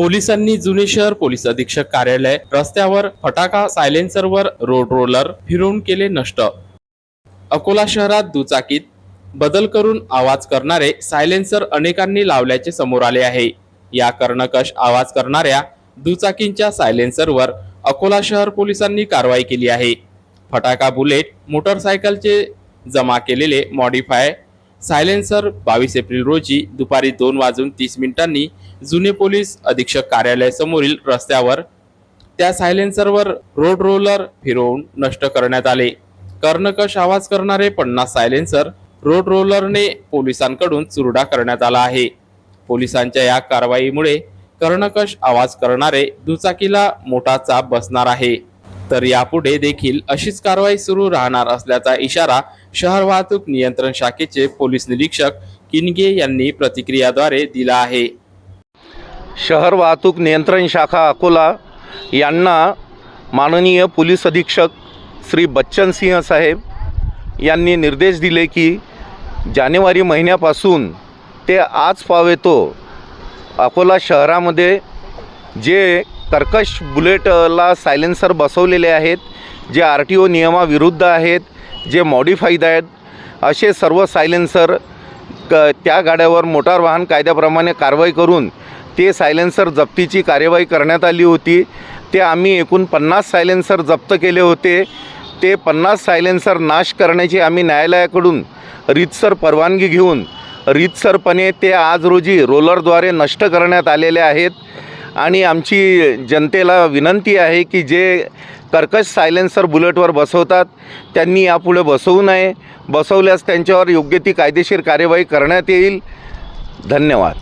पोलिसांनी जुने शहर पोलीस अधीक्षक कार्यालय रस्त्यावर फटाका सायलेन्सरवर रोड रोलर फिरवून केले नष्ट. अकोला शहरात दुचाकीत बदल करून आवाज करणारे सायलेन्सर अनेकांनी लावल्याचे समोर आले आहे. या कर्णकश आवाज करणाऱ्या दुचाकींच्या सायलेन्सरवर अकोला शहर पोलिसांनी कारवाई केली आहे. फटाका बुलेट मोटरसायकलचे जमा केलेले मॉडिफाय सायलेन्सर बावीस एप्रिल रोजी दुपारी दोन वाजून तीस मिनिटांनी जुने पोलीस अधीक्षक कार्यालयासमोरील रस्त्यावर त्या सायलेन्सरवर रोड रोलर फिरवून नष्ट करण्यात आले. कर्णकश आवाज करणारे पन्नास सायलेन्सर रोड रोलरने पोलिसांकडून चुरडा करण्यात आला आहे. पोलिसांच्या या कारवाईमुळे कर्णकश आवाज करणारे दुचाकीला मोठा चाप बसणार आहे. तर यापुढे देखील अशीच कारवाई सुरू राहणार असल्याचा इशारा शहर वाहतूक नियंत्रण शाखेचे पोलीस निरीक्षक किनगे यांनी प्रतिक्रियाद्वारे दिला आहे. शहर वाहतूक नियंत्रण शाखा अकोला यांना माननीय पोलीस अधीक्षक श्री बच्चन सिंह साहेब यांनी निर्देश दिले की जानेवारी महिन्यापासून ते आज पावेतो अकोला शहरामध्ये जे कर्कश बुलेटला सायलेन्सर बसवलेले आहेत जे आर टी ओ नियमाविरुद्ध आहेत जे मॉडिफाईड आहेत असे सर्व सायलेन्सर क त्या गाड्यावर मोटार वाहन कायद्याप्रमाणे कारवाई करून ते सायलेन्सर जप्तीची कार्यवाही करण्यात आली होती. ते आम्ही एकूण पन्नास सायलेन्सर जप्त केले होते. ते पन्नास सायलेन्सर नाश करण्याची आम्ही न्यायालयाकडून रीतसर परवानगी घेऊन रीतसरपणे ते आज रोजी रोलरद्वारे नष्ट करण्यात आलेले आहेत. आणि आमची जनतेला विनंती आहे की जे कर्कश सायलेन्सर बुलेटवर बसवतात त्यांनी यापुढे बसवू नये. बसवल्यास त्यांच्यावर योग्य ती कायदेशीर कार्यवाही करण्यात येईल. धन्यवाद.